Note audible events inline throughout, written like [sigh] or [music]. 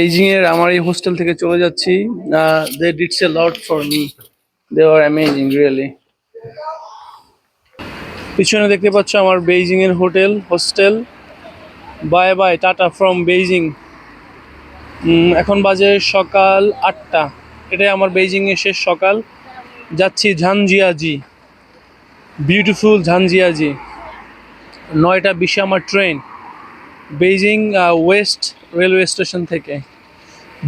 Beijing এর আমার এই হোস্টেল থেকে চলে যাচ্ছি। They deeds a lot for me they are amazing really পিছনে দেখতে পাচ্ছ আমার বেইজিং এর hotel, hostel. Bye bye tata from Beijing. এখন বাজে সকাল আটটা। এটাই আমার বেইজিং এর শেষ সকাল। যাচ্ছি ঝানজিয়াজি বিউটিফুল ঝানজিয়াজি নয়টা বিশে আমার train Beijing west railway station থেকে।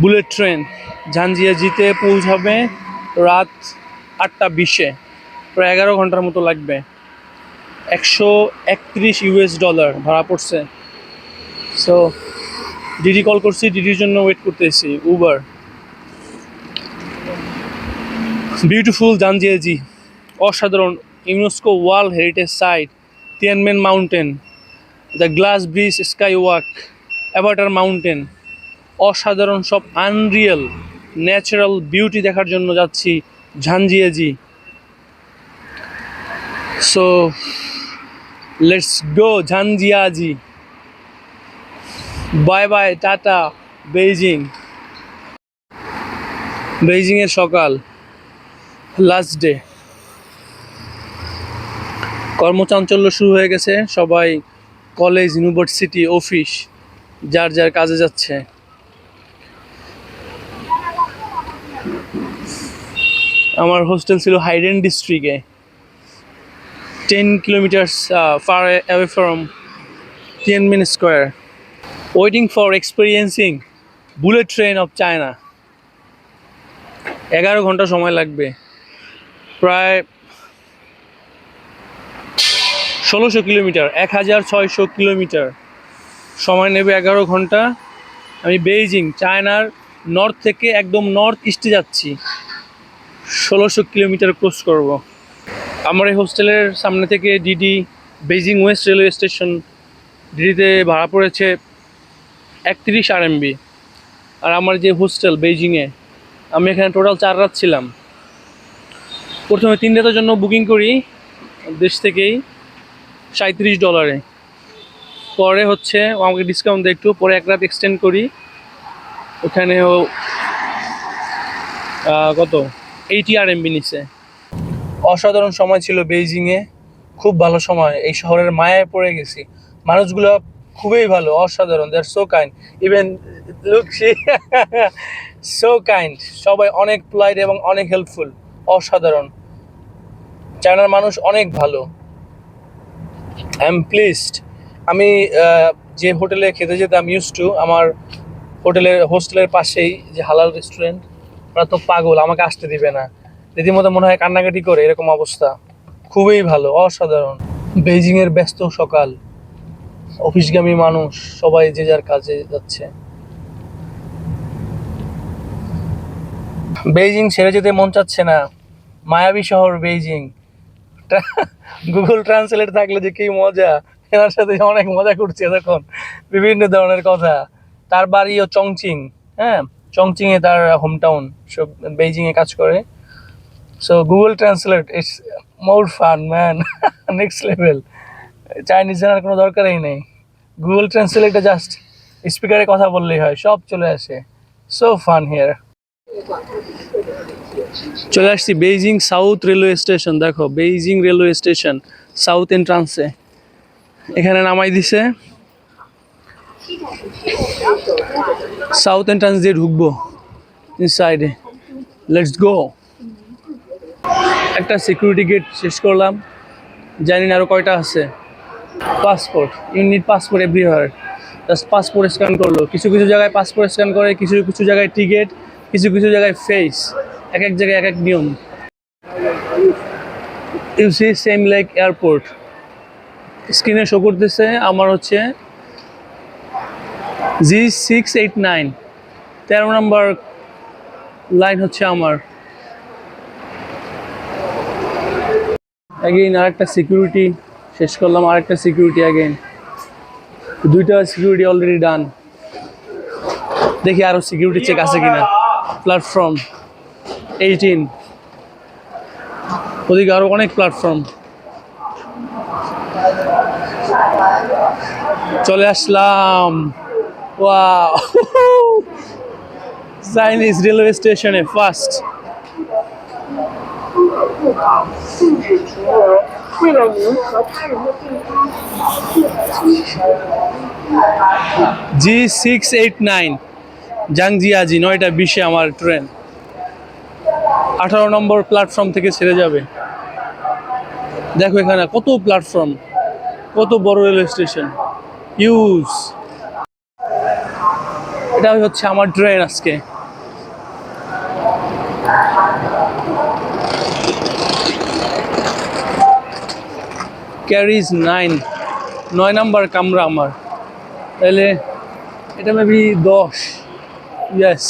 Bullet train. ঝানজিয়াজিতে পৌঁছাবে রাত আটটা বিশে। প্রায় এগারো ঘণ্টার মতো লাগবে। একশো একত্রিশ ইউএস ডলার ভাড়া পড়ছে। সো ডিডি কল করছি ডিডির জন্য ওয়েট করতেছি উবার বিউটিফুল জানজিয়াজি অসাধারণ UNESCO world heritage site Tianmen mountain the glass bridge sky walk avatar mountain অসাধারণ সব আনরিয়েল ন্যাচারাল বিউটি দেখার জন্য যাচ্ছি Zhangjiajie so let's go Zhangjiajie bye bye tata Beijing বেইজিংয়ের সকাল লাস্ট ডে কর্মচাঞ্চল্য শুরু হয়ে গেছে, সবাই কলেজ ইউনিভার্সিটি অফিস যার যার কাজে যাচ্ছে। আমার হোস্টেল ছিল হাইডেন ডিস্ট্রিক্টে। Ten kilometres far away from Tiananmen square waiting for experiencing bullet train of China এগারো ঘণ্টা সময় লাগবে। প্রায় ষোলোশো কিলোমিটার, এক হাজার ছয়শো কিলোমিটার। সময় নেবে এগারো ঘণ্টা। আমি বেইজিং, চায়নার নর্থ থেকে একদম নর্থ ইস্টে যাচ্ছি। ষোলোশো কিলোমিটার ক্রস করব। আমার এই হোস্টেলের সামনে থেকে DiDi Beijing west railway station ডিডিতে ভাড়া পড়েছে একত্রিশ আরএমবি আর আমার যে হোস্টেল বেইজিংয়ে আমি এখানে টোটাল চার রাত ছিলাম। প্রথমে তিন রাতের জন্য বুকিং করি দেশ থেকেই সাঁত্রিশ ডলারে পরে হচ্ছে আমাকে ডিসকাউন্ট দেয় একটু, পরে এক রাত এক্সটেন্ড করি। ওখানেও কত? এইটি আর এমবি নিছে অসাধারণ সময় ছিল বেইজিংয়ে। খুব ভালো সময়। এই শহরের মায়ায় পড়ে গেছি। মানুষগুলো খুবই ভালো, অসাধারণ। They are so kind even look so kind সবাই অনেক পোলাইট এবং অনেক হেল্পফুল অসাধারণ। চায়নার মানুষ অনেক ভালো। আই এম প্লিজড আমি যে হোটেলে খেতে যেতাম ইউজ টু আমার হোটেলের, হোস্টেলের পাশেই যে হালাল রেস্টুরেন্ট ওরা তো পাগল, আমাকে আসতে দিবে না। রীতিমতো মনে হয় কান্নাকাটি করে, এরকম অবস্থা। খুবই ভালো, অসাধারণ। বেইজিংয়ের ব্যস্ত সকাল। অফিসগামী মানুষ, সবাই যে যার কাজে যাচ্ছে। বেইজিং ছেড়ে যেতে মন চাচ্ছে না। মায়াবী শহর বেইজিং। গুগল ট্রান্সলেট থাকলে যে কি মজা। এনার সাথে অনেক মজা করছে দেখুন বিভিন্ন ধরনের কথা। তার বাড়িও চংচিং হ্যাঁ? চংচিং এ তার হোম টাউন সব বেইজিং এ কাজ করে। So Google translate it's more fun man next level Chinese জানার কোনো দরকারই নেই। গুগল ট্রান্সলেটে জাস্ট স্পিকারে কথা বললেই হয়, সব চলে আসে। সো ফান হিয়ার চলে আসছি বেইজিং সাউথ রেলওয়ে স্টেশন দেখো বেইজিং রেলওয়ে স্টেশন সাউথ এন্ট্রান্সে এখানে নামাই দিছে। সাউথ এন্ট্রান্স দিয়ে ঢুকবো সাইডে লেটস গো একটা সিকিউরিটি গেট শেষ করলাম। জানি না আরও কয়টা আছে। Passport you need passport everywhere just passport scan করল। কিছু কিছু জায়গায় পাসপোর্ট স্ক্যান করে, কিছু কিছু জায়গায় টিকিট কিছু কিছু জায়গায় ফেস এক এক জায়গায় এক এক নিয়ম। You see same like airport স্ক্রিনে শো করতেছে, আমার হচ্ছে জি সিক্স এইট নাইন তেরো নম্বর লাইন হচ্ছে আমার। অ্যাগেইন আরেকটা সিকিউরিটি শেষ করলাম আরেকটা সিকিউরিটি অ্যাগেইন দুইটা সিকিউরিটি অলরেডি ডান দেখি আরও সিকিউরিটি চেক আছে কিনা। প্ল্যাটফর্ম এইটিন ওদিকে আরও অনেক প্ল্যাটফর্ম চলে আসলাম। Wow! [laughs] Chinese railway station first G six eight nine Zhangjiajie নয়টা বিশে আমার ট্রেন আঠারো নম্বর প্ল্যাটফর্ম থেকে ছেড়ে যাবে। দেখো এখানে কত প্ল্যাটফর্ম কত বড় রেলওয়ে স্টেশন ইউজ এটা হচ্ছে আমার ট্রেন আজকে। ক্যারিজ নাইন নয় নাম্বার কামরা আমার। তাহলে এটা মেবি দশ। ইয়েস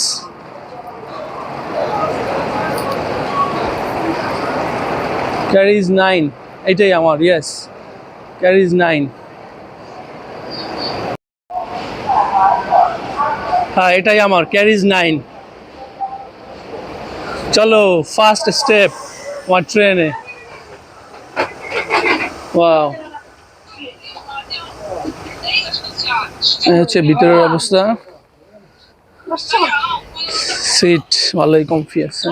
ক্যারিজ নাইন এটাই আমার ইয়েস ক্যারিজ নাইন হ্যাঁ এটাই আমার ক্যারিজ নাইন চলো ফার্স্ট স্টেপ আমার ট্রেনে ওয়াও হচ্ছে ভিতরের অবস্থা। সিট ভালোই কমফি আছে।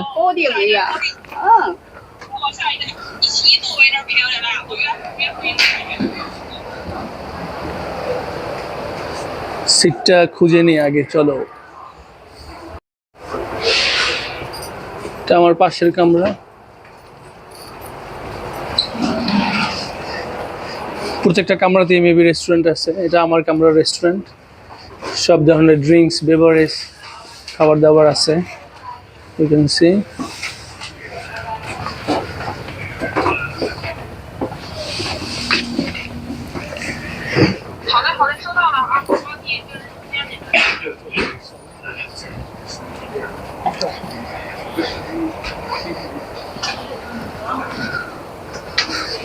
সিটটা খুঁজে নিই আগে চলো। এটা আমার পাশের কামরা। প্রত্যেকটা কামরাতেই মেবি রেস্টুরেন্ট আছে। এটা আমার কামরা রেস্টুরেন্ট সব ধরনের ড্রিঙ্কস বেভারেজ খাবার দাবার আছে। ইউ ক্যান সি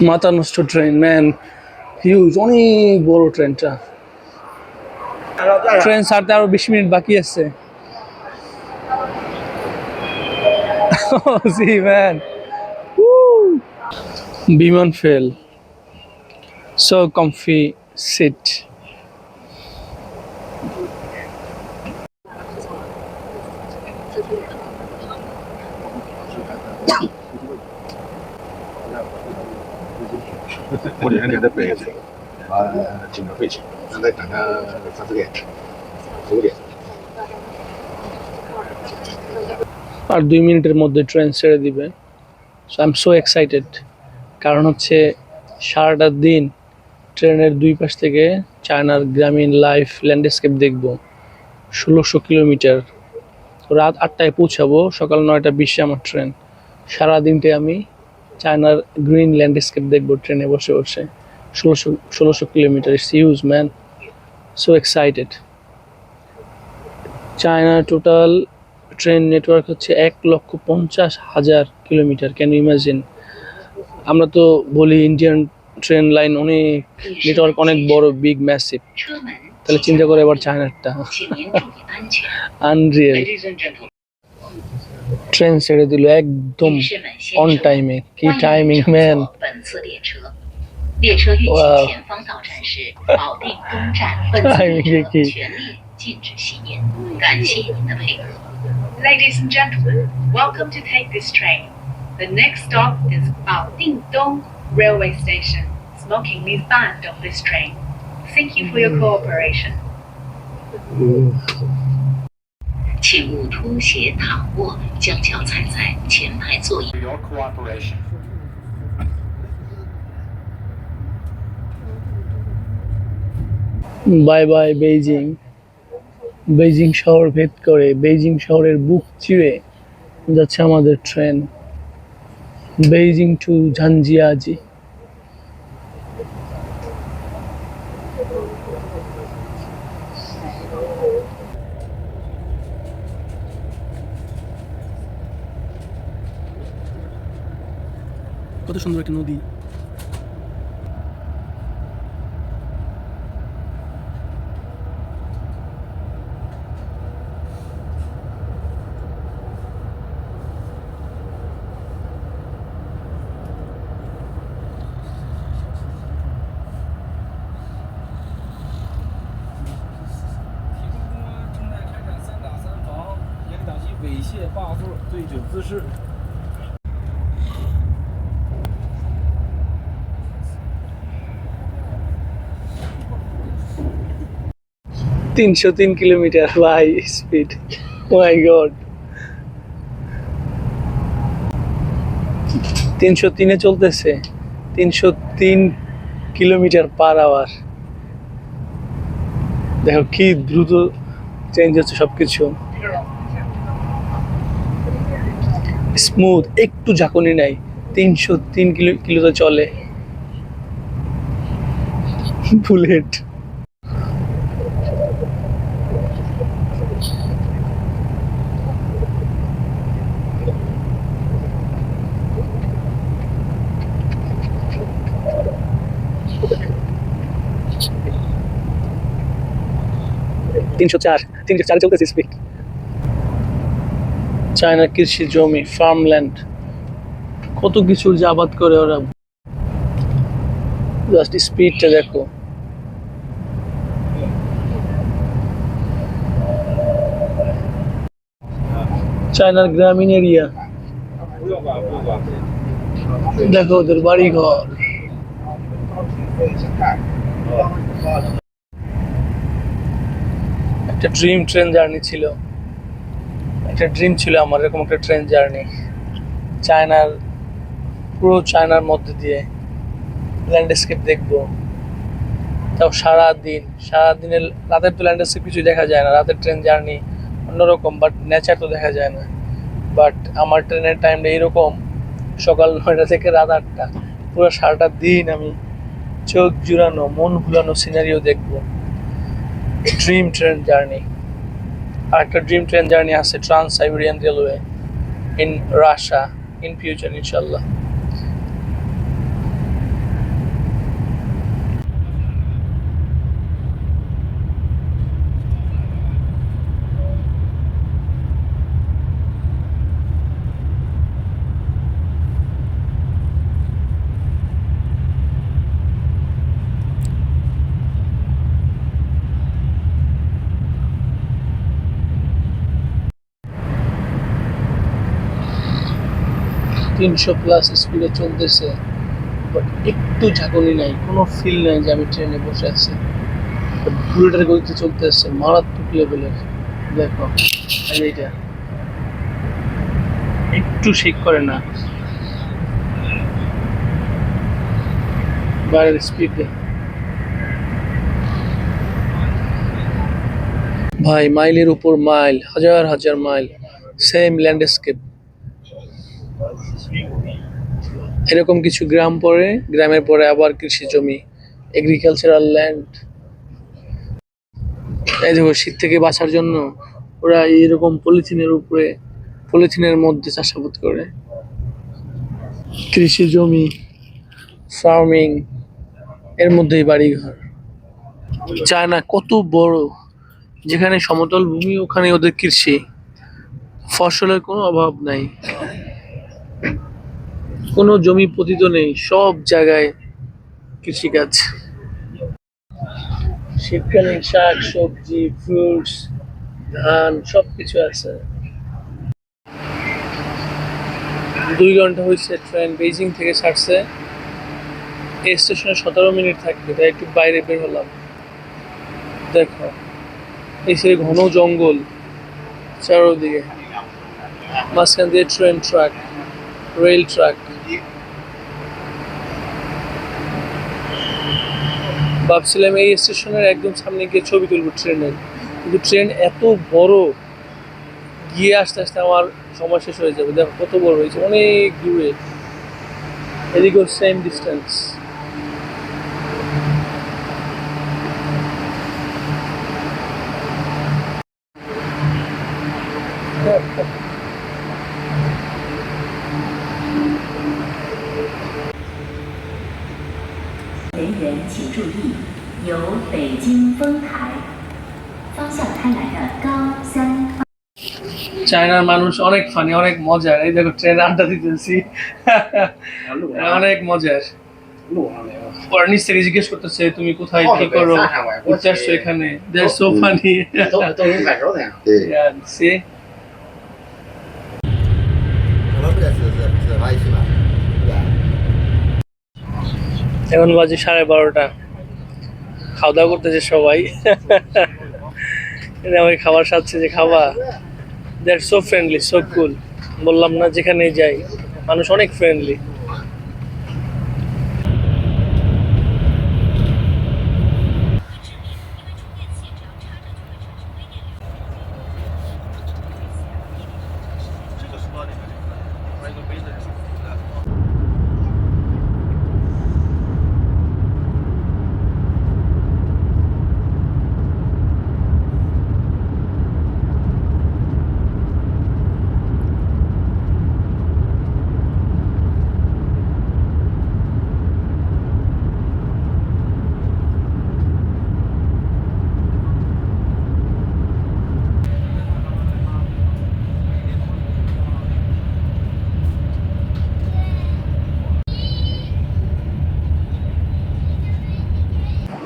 মাথা নষ্ট ট্রেন ম্যান হিউজ অনেক বড় ট্রেনটা ট্রেন ছাড়তে আরও বিশ মিনিট বাকি আছে। [laughs] বিমান ফেল সো কমফি সিট 我两天在北京，呃，进了飞机，现在等着三四点，五点。 আর দুই মিনিটের মধ্যে ট্রেন ছেড়ে দিবে so I am so excited কারণ হচ্ছে সারাটা দিন ট্রেনের দুই পাশ থেকে চায়নার গ্রামীণ লাইফ ল্যান্ডস্কেপ দেখব ষোলোশো কিলোমিটার রাত আটটায় পৌঁছাবো সকাল নয়টা বিশে আমার ট্রেন সারা দিনটাই আমি চায়নার গ্রিন ল্যান্ডস্কেপ দেখব ট্রেনে বসে বসে। ষোলোশো ষোলোশো kilometre it's huge man so excited চায়নার টোটাল ট্রেন নেটওয়ার্ক হচ্ছে এক লক্ষ পঞ্চাশ হাজার কিলোমিটার। ক্যান ইমাজিন আমরা তো বলি ইন্ডিয়ান ট্রেন লাইন অনেক নেটওয়ার্ক অনেক বড় বিগ ম্যাসিভ তাহলে চিন্তা করে এবার চায়নারটা। আনরিয়েল ট্রেন ছেড়ে দিল একদম অন টাইমে কি timing man Ladies and gentlemen, welcome to take this train. The next stop is Bao Ding Dong Railway Station. Smoking is banned on this train. Thank you for your mm. cooperation. Mm. 请勿脱鞋躺卧，将脚踩在前排座椅。 Your cooperation. Bye bye Beijing Beijing শহর ভেদ করে Beijing শহরের বুক চিরে যাচ্ছে আমাদের train Beijing two ঝানজিয়াজি 努力努力。铁路公安正在开展“三打三防”，严厉打击猥亵、霸座、醉酒滋事。তিনশো তিন kilometre by speed my god তিনশো তিনে চলতেছে। তিনশো তিন কিলোমিটার পার আওয়ার দেখো কি দ্রুত চেঞ্জ হচ্ছে সবকিছু। স্মুথ একটু ঝাঁকুনি নাই। তিনশো তিন কিলো, কিলোতে চলে। বুলেট তিনশো চার, তিনশো চারে চলতেছে স্পিড চায়না কৃষি জমি ফার্মল্যান্ড কত কিছু যে আবাদ করে ওরা। জাস্ট স্পিডটা দেখো। চায়নার গ্রামীণ এরিয়া। দেখো ওদের বাড়ি ঘর একটা ড্রিম ট্রেন জার্নি ছিল। একটা ড্রিম ছিল আমার, এরকম একটা ট্রেন জার্নি চায়নার পুরো চায়নার মধ্যে দিয়ে ল্যান্ডস্কেপ দেখব। তাও সারা দিন সারা দিনের রাতের তো ল্যান্ডস্কেপ কিছুই দেখা যায় না। রাতের ট্রেন জার্নি অন্যরকম বাট নেচার তো দেখা যায় না। বাট আমার ট্রেনের টাইমটা এইরকম, সকাল নয়টা থেকে রাত আটটা। পুরো সারাটা দিন আমি চোখ জুড়ানো, মন ভুলানো সিনারিও দেখব। ড্রিম ট্রেন জার্নি আর একটা ড্রিম ট্রেন জার্নি আছে trans Siberian railway in Russia in future ইনশাল্লাহ তিনশো প্লাস স্পিডে চলতেছে বাট একটু ঝাঁকুনি নাই, কোনো ফিল নাই যে আমি ট্রেনে বসে আছি। বুলেটের গতিতে চলতেছে মারাত্মক লেভেলের দেখো, এই এইটা একটু শেক করে না। বাইরের স্পিডে ভাই মাইলের উপর মাইল হাজার হাজার মাইল সেম ল্যান্ডস্কেপ এরকম কিছু গ্রাম পরে গ্রামের পরে আবার কৃষি জমি এগ্রিকালচারাল ল্যান্ড এই দেখো, শীত থেকে বাঁচার জন্য ওরা এরকম পলিথিনের উপরে, পলিথিনের মধ্যে চাষাবাদ করে। কৃষি জমি ফার্মিং এর মধ্যেই বাড়ি ঘর চায়না কত বড়, যেখানে সমতল ভূমি, ওখানে ওদের কৃষি। ফসলের কোনো অভাব নাই। কোনো জমি পতিত নেই, সব জায়গায় কৃষিকাজ। শীতকালীন শাক, সবজি ফ্রুটস ধান সব কিছু আছে। দুই ঘণ্টা হয়েছে ট্রেন বেজিং থেকে ছাড়ছে। এই স্টেশনে সতেরো মিনিট থাকবে, তাই একটু বাইরে বের হলাম। দেখো, এই সে ঘন জঙ্গল, চারোদিকে। মাঝখান দিয়ে ট্রেন ট্রাক রেল ট্রাক ভাবছিলাম এই স্টেশনের একদম সামনে গিয়ে ছবি তুলব ট্রেনের কিন্তু ট্রেন এত বড়, গিয়ে আস্তে আস্তে আমার সময় শেষ হয়ে যাবে। দেখো কত বড় হয়েছে অনেক দূরে। এদিকেও সেম ডিস্টেন্স চায়নার মানুষ অনেক ফানি অনেক মজার। এই দেখো ট্রেন আড্ডা দিতেছি। অনেক মজার। জিজ্ঞেস করতেছে তুমি কোথায়? এখন? বাজে সাড়ে বারোটা। খাওয়া দাওয়া করতেছে সবাই। [laughs] খাবার সাজছে যে খাওয়া that so friendly so cool বললাম না যেখানে যাই। মানুষ অনেক ফ্রেন্ডলি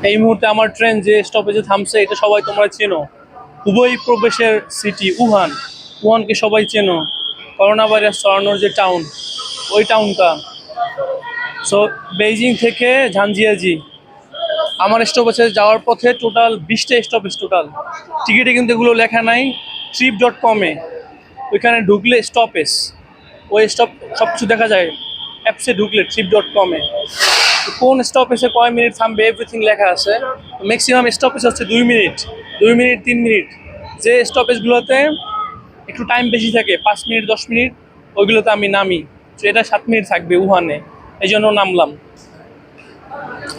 এই মুহূর্তে আমার ট্রেন যে স্টপেজে থামছে, এটা সবাই তোমরা চেনো। হুবই প্রবেশের সিটি উহান। উহানকে সবাই চেনো। করোনা ভাইরাস ছড়ানোর যে টাউন ওই টাউনটা সো বেইজিং থেকে ঝানজিয়াজি আমার স্টপেজে যাওয়ার পথে টোটাল বিশটা স্টপেজ টোটাল টিকিটে কিন্তু এগুলো লেখা নাই। ট্রিপ ডট কমে ওইখানে ঢুকলে স্টপেজ ওই স্টপ সব কিছু দেখা যায়। অ্যাপসে ঢুকলে ট্রিপ ডট কমে কোন স্টপেজে কয় মিনিট থামবে এভরিথিং লেখা আছে। ম্যাক্সিমাম স্টপেজ হচ্ছে দুই মিনিট। দুই মিনিট, তিন মিনিট। যে স্টপেজগুলোতে একটু টাইম বেশি থাকে, পাঁচ মিনিট, দশ মিনিট, ওইগুলোতে আমি নামি। তো এটা সাত মিনিট থাকবে উহানে। এই জন্য নামলাম।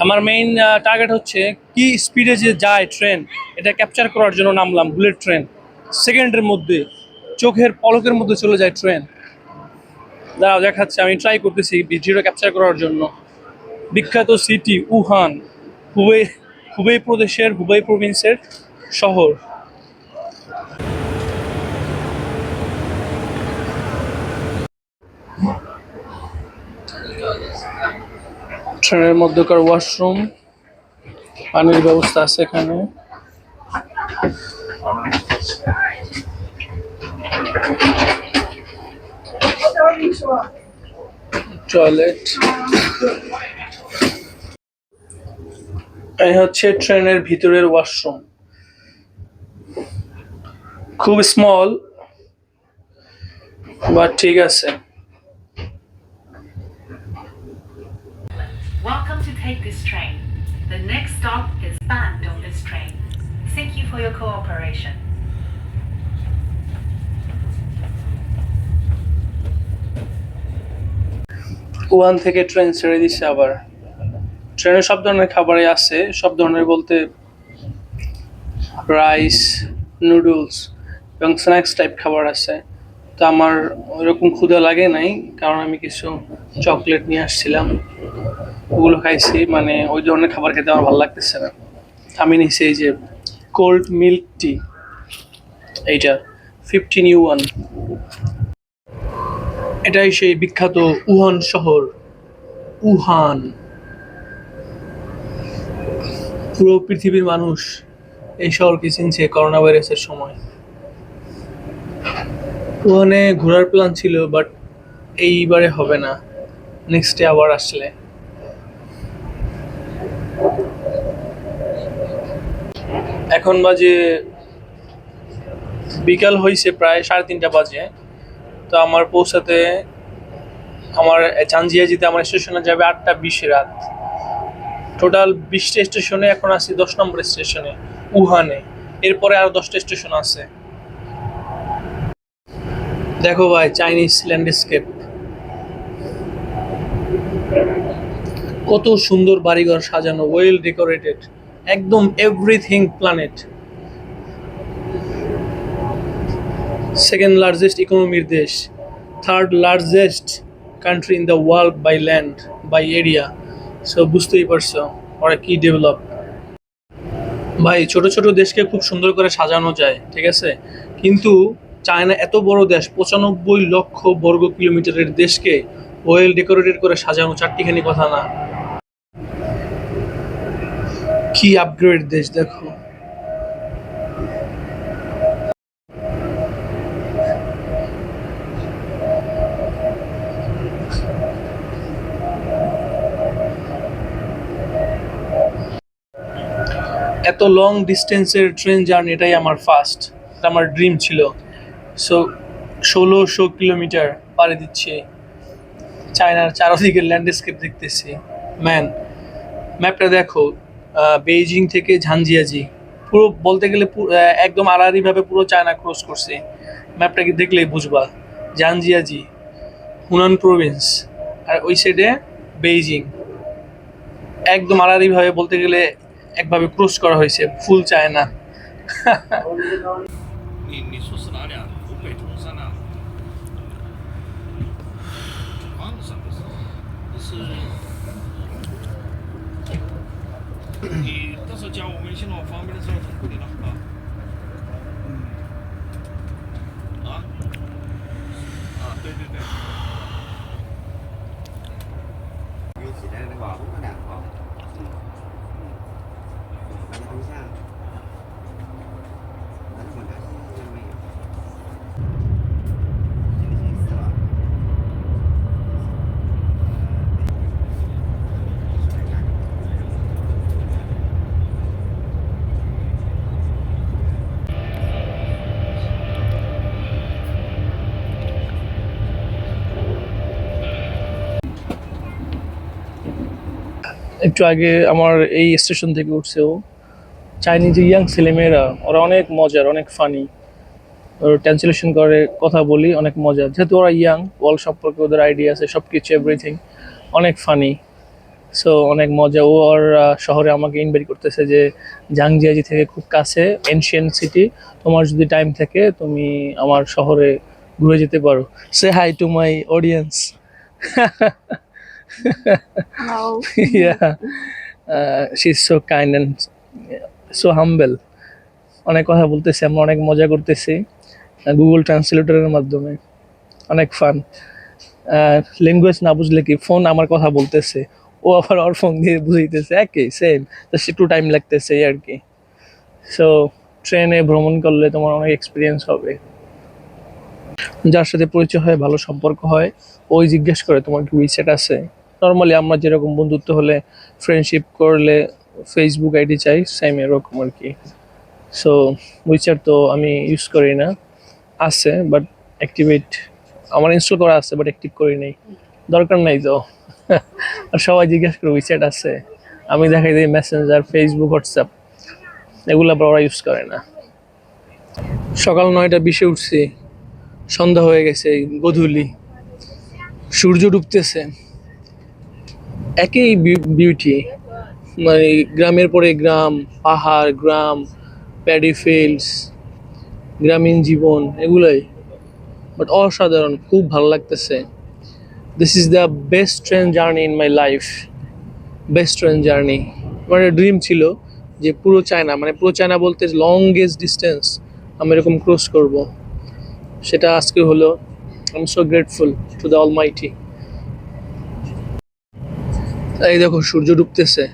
আমার মেইন টার্গেট হচ্ছে কি স্পিডে যে যায় ট্রেন এটা ক্যাপচার করার জন্য নামলাম বুলেট ট্রেন সেকেন্ডের মধ্যে, চোখের পলকের মধ্যে চলে যায় ট্রেন দাঁড়াও, দেখাচ্ছে। আমি ট্রাই করতেছি ভিডিওটা ক্যাপচার করার জন্য। বিখ্যাত সিটি উহান হুবেই হুবেই প্রদেশের, হুবেই প্রভিন্সের শহর। ট্রেনের মধ্যকার ওয়াশরুম, পানির ব্যবস্থা আছে এখানে। টয়লেট। এই হচ্ছে ট্রেনের ভিতরের ওয়াশরুম খুব স্মল বাট ঠিক আছে Welcome to take this train. The next stop is banned on this train. Thank you for your cooperation. One থেকে ট্রেন ছেড়ে দিচ্ছে আবার ট্রেনে সব ধরনের খাবারই আছে, সব ধরনের বলতে রাইস নুডলস এবং স্ন্যাক্স টাইপ খাবার আছে। তো আমার ওরকম ক্ষুধা লাগে নাই, কারণ আমি কিছু চকলেট নিয়ে আসছিলাম। ওগুলো খাইছি মানে ওই ধরনের খাবার খেতে আমার ভালো লাগতেছে না। আমি নিছি এই যে কোল্ড মিল্ক টি এইটা ফিফটিন ইউ ওয়ান এটাই সেই বিখ্যাত উহান শহর, উহান। পুরো পৃথিবীর মানুষ এই শহরকে চিনছে করোনা ভাইরাসের সময়। উহানে ঘোরার প্ল্যান ছিল বাট এইবারে হবে না। নেক্সট আবার আসলে। এখন বাজে বিকাল হয়েছে প্রায় সাড়ে তিনটা বাজে। তো আমার পৌঁছাতে আমার চাঞ্জিয়া চানজিয়াজিতে আমার স্টেশনে যাবে আটটা বিশে রাত। টোটাল বিশটা স্টেশনে এখন আছি, দশ নম্বর স্টেশনে উহানে। এরপরে আরও দশটা স্টেশন আছে। দেখো ভাই চাইনিজ ল্যান্ডস্কেপ কত সুন্দর বাড়িঘর সাজানো ওয়েল ডেকোরেটেড একদম এভরিথিং প্ল্যানেট সেকেন্ড লার্জেস্ট ইকোনমির দেশ। Third largest country in the world by land by area so বুঝতেই পারছ, ওরা কি ডেভেলপ ভাই, ছোট ছোট দেশকে খুব সুন্দর করে সাজানো যায়, ঠিক আছে? কিন্তু চায়না এত বড় দেশ, পঁচানব্বই লক্ষ বর্গ কিলোমিটারের দেশকে ওয়েল ডেকোরেটেড করে সাজানো, চারটিখানি কথা না। কি আপগ্রেড দেশ, দেখো। এত লং ডিস্টেন্সের ট্রেন জার্নি এটাই আমার ফার্স্ট আমার ড্রিম ছিল। সো ষোলোশো কিলোমিটার পাড়ি দিচ্ছে। চায়নার চারদিকের ল্যান্ডস্কেপ দেখতেছি। ম্যান ম্যাপটা দেখো বেইজিং থেকে ঝানজিয়াজি পুরো বলতে গেলে একদম আড়াআড়িভাবে পুরো চায়না ক্রস করছে। ম্যাপটাকে দেখলেই বুঝবা? ঝানজিয়াজি হুনান প্রভিন্স আর ওই সাইডে বেইজিং একদম আড়াআড়িভাবে বলতে গেলে একভাবে ক্রস করা হয়েছে ফুল চায়না 你你说是哪里啊？湖北铜山啊？黄山不是，是。你到时候加我微信了，方便的时候通过你了啊。啊？啊，对对对。约起来的话， একটু আগে আমার এই স্টেশন থেকে উঠছে ও চাইনিজ ইয়াং ছেলেমেয়েরা ওরা অনেক মজার অনেক ফানি ট্রান্সলেশন করে কথা বলি অনেক মজা যেহেতু ওরা ইয়াং ওয়ার্ল্ড সম্পর্কে ওদের আইডিয়া আছে সব কিছু এভরিথিং অনেক ফানি সো অনেক মজা। ও আহ, শহরে আমাকে ইনভাইট করতেছে যে জাংজিয়াজি থেকে খুব কাছে এনশিয়ান সিটি তোমার যদি টাইম থাকে তুমি আমার শহরে ঘুরে যেতে পারো। Say hi to my audience Hello. [laughs] yeah. Uh, she's so kind and so humble. অনেক কথা বলতেছি আমরা অনেক মজা করতেছি গুগল ট্রান্সলেটরের মাধ্যমে। অনেক ফান ল্যাঙ্গুয়েজ না বুঝলে কি ফোন আমার কথা বলতেছে ও আবার ওর ফোন দিয়ে বুঝাইতেছে একই সেম জাস্ট একটু টাইম লাগতেছে আর কি। সো ট্রেনে ভ্রমণ করলে তোমার অনেক এক্সপিরিয়েন্স হবে। যার সাথে পরিচয় হয় ভালো সম্পর্ক হয় ওই জিজ্ঞেস করে তোমার কি উইসেট আছে। নর্মালি আমরা যেরকম বন্ধুত্ব হলে ফ্রেন্ডশিপ করলে ফেসবুক আইডি চাই সেম এরকম আর কি। সো উইচার তো আমি ইউজ করি না। আছে বাট অ্যাক্টিভেট আমার ইনস্টল করা আছে বাট অ্যাক্টিভ করি নাই। দরকার নাই তো। [laughs] আর সবাই জিজ্ঞেস করে উইচ্যাট আছে? আমি দেখাই দিই মেসেঞ্জার ফেসবুক হোয়াটসঅ্যাপ এগুলো আবার ওরা ইউজ করে না। সকাল নয়টা বিশে উঠছি। সন্ধ্যা হয়ে গেছে, গধূলি। সূর্য ডুবতেছে। একই বিউটি মানে গ্রামের পরে গ্রাম, পাহাড়, গ্রাম প্যাডি ফিল্ডস গ্রামীণ জীবন, এগুলোই। বাট অসাধারণ, খুব ভালো লাগতেছে। This is the best train journey in my life best train journey আমার ড্রিম ছিল যে পুরো চায়না মানে পুরো চায়না বলতে লংগেস্ট ডিস্টেন্স আমি এরকম ক্রস করব। সেটা আজকে হলো। I am so grateful to the almighty এই দেখো সূর্য ডুবতেছে।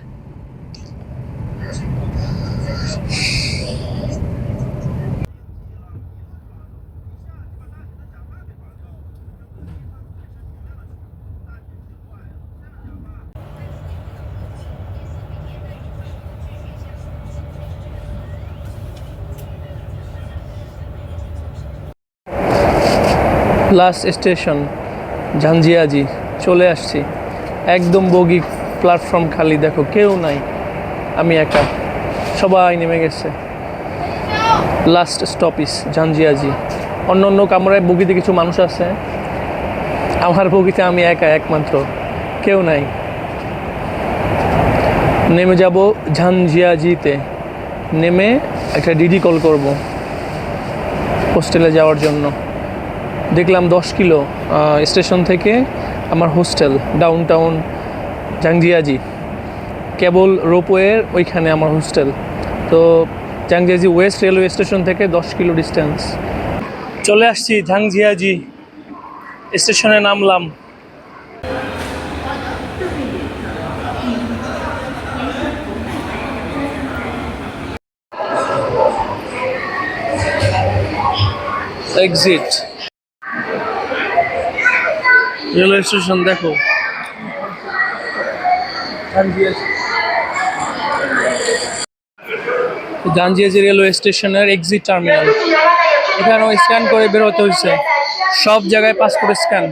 লাস্ট স্টেশন ঝাঞ্জিয়াজি চলে আসছি। একদম বগি প্ল্যাটফর্ম খালি, দেখো, কেউ নাই। আমি একা। সবাই নেমে গেছে। লাস্ট স্টপিস ঝাঞ্জিয়াজি অন্য অন্য কামরায় বগিতে কিছু মানুষ আছে। আমার বগিতে আমি একা, একমাত্র। কেউ নাই। নেমে যাব ঝানজিয়াজিতে নেমে একটা ডিডি কল করব। হোস্টেলে যাওয়ার জন্য। দেখলাম দশ কিলো স্টেশন থেকে আমার hostel down town Zhangjiajie cable রোপওয়ের ওইখানে আমার হোস্টেল। তো জাংজিয়াজি ওয়েস্ট রেলওয়ে স্টেশন থেকে দশ কিলো ডিস্টেন্স। চলে আসছি ঝাংজিয়াজি স্টেশনে নামলাম। এক্সিট রেলওয়ে স্টেশন দেখো। গাঞ্জিয়াজি রেলওয়ে স্টেশনের এক্সিট টার্মিনাল এখানেও স্ক্যান করে বেরোতে হয়েছে। সব জায়গায় পাসপোর্ট স্ক্যান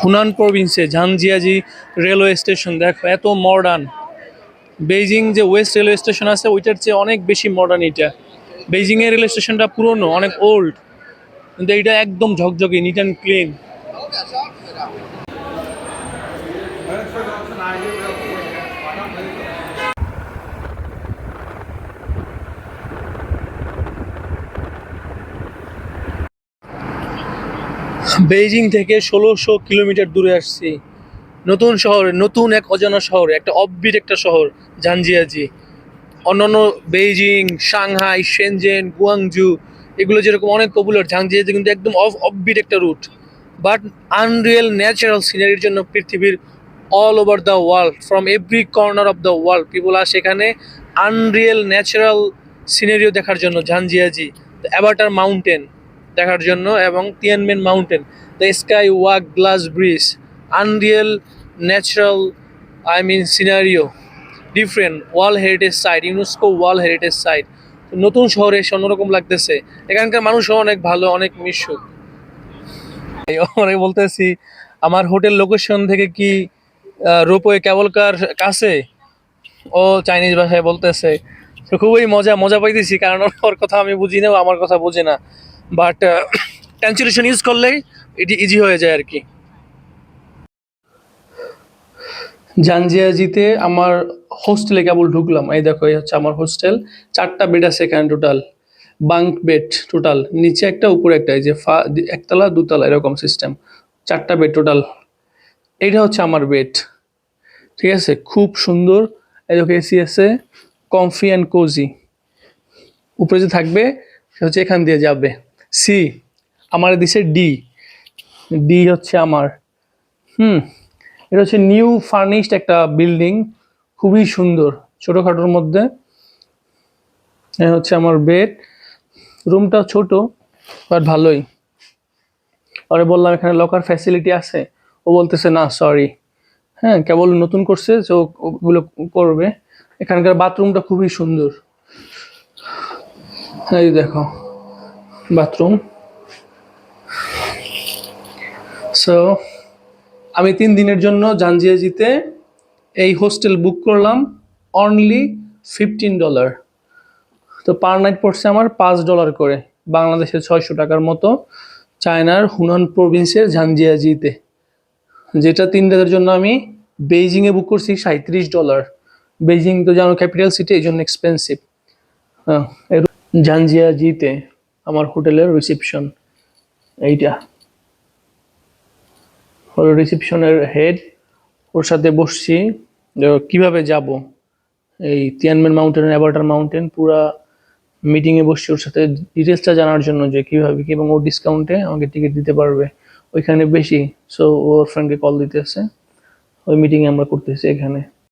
হুনান প্রভিন্সে ঝানজিয়াজি রেলওয়ে স্টেশন। দেখো, এত মডার্ন বেইজিং যে ওয়েস্ট রেলওয়ে স্টেশন আছে, ওইটার চেয়ে অনেক বেশি মডার্ন এটা। বেইজিংয়ের রেলওয়ে স্টেশনটা পুরনো, অনেক ওল্ড কিন্তু এটা একদম ঝকঝকে নিট অ্যান্ড ক্লিন বেইজিং থেকে ষোলোশো কিলোমিটার দূরে আসছি। নতুন শহরে, নতুন এক অজানা শহরে, একটা অফবিট একটা শহর জানজিয়াজি অন্যান্য বেইজিং, সাংহাই সেনজেন গুয়াংজু এগুলো যেরকম অনেক পপুলার জানজিয়াজি কিন্তু একদম অফ অফবিট একটা রুট বাট আনরিয়েল ন্যাচারাল সিনারির জন্য পৃথিবীর all over the world from every corner of the world people আর সেখানে আনরিয়েল ন্যাচারাল সিনারিও দেখার জন্য ঝানজিয়াজি অ্যাবাটার মাউন্টেন দেখার জন্য এবং Tianmen mountain the sky walk glass bridge unreal natural I mean scenario different world heritage site UNESCO world heritage site নতুন শহরে এসে অন্যরকম লাগতেছে। এখানকার মানুষও অনেক ভালো, অনেক মিশুক। অনেক বলতেছি, আমার হোটেল লোকেশন থেকে কি রোপওয়ে কেবল কার কাছে? ও চাইনিজ ভাষায় বলতেছে। তো খুবই মজা মজা পাইতেছি, কারণ ওর কথা আমি বুঝি না আমার কথা বোঝে না। বাট ট্রান্সলেশন ইউজ করলেই এটি ইজি হয়ে যায় আর কি জানজিয়াজিতে আমার হোস্টেলে কেবল ঢুকলাম। এই দেখো, এই হচ্ছে আমার হোস্টেল চারটা বেড আছে এখানে টোটাল বাঙ্ক বেড টোটাল নিচে একটা, উপরে একটা। এই যে ফা, একতলা, দুতলা, এরকম সিস্টেম চারটা বেড টোটাল এইটা হচ্ছে আমার বেড ঠিক আছে? খুব সুন্দর। এই দেখো এসি আছে। কমফি অ্যান্ড কোজি উপরে যে থাকবে, সে হচ্ছে এখান দিয়ে যাবে। সি, আমার দিছে ডি। ডি হচ্ছে আমার। হুম, এটা হচ্ছে নিউ ফার্নিশড একটা বিল্ডিং, খুবই সুন্দর, ছোটোখাটোর মধ্যে। হচ্ছে আমার বেড। রুমটা ছোট, বাট ভালোই। পরে বললাম, এখানে লকার ফ্যাসিলিটি আছে? ও বলতেছে, না সরি হ্যাঁ কেবল নতুন করছে, তো ওগুলো করবে। এখানকার বাথরুমটা খুবই সুন্দর। এই দেখো। বাথরুম সো আমি তিন দিনের জন্য জাঞ্জিয়াজিতে এই হোস্টেল বুক করলাম অনলি ফিফটিন ডলার তো পার নাইট পড়ছে আমার পাঁচ ডলার করে বাংলাদেশের ছয়শো টাকার মতো, চায়নার হুনান প্রভিন্সের ঝানজিয়াজিতে যেটা তিন রাতের জন্য আমি বেইজিংয়ে বুক করছি সাঁত্রিশ ডলার বেইজিং তো জানো ক্যাপিটাল সিটি এই জন্য এক্সপেন্সিভ হ্যাঁ ঝানজিয়াজিতে আমার হোটেলের রিসেপশন এইটা। ওর রিসেপশনের হেড ওর সাথে বসছি কীভাবে যাব? এই তিয়ানমেন মাউন্টেন অ্যাবার্টার মাউন্টেন পুরা মিটিংয়ে বসছি ওর সাথে। ডিটেলসটা জানার জন্য যে কীভাবে কি এবং ও ডিসকাউন্টে আমাকে টিকিট দিতে পারবে। ওইখানে বেশি সো ওর ফ্রেন্ডকে কল দিতেছে। ওই মিটিংয়ে আমরা করতেছি এখানে।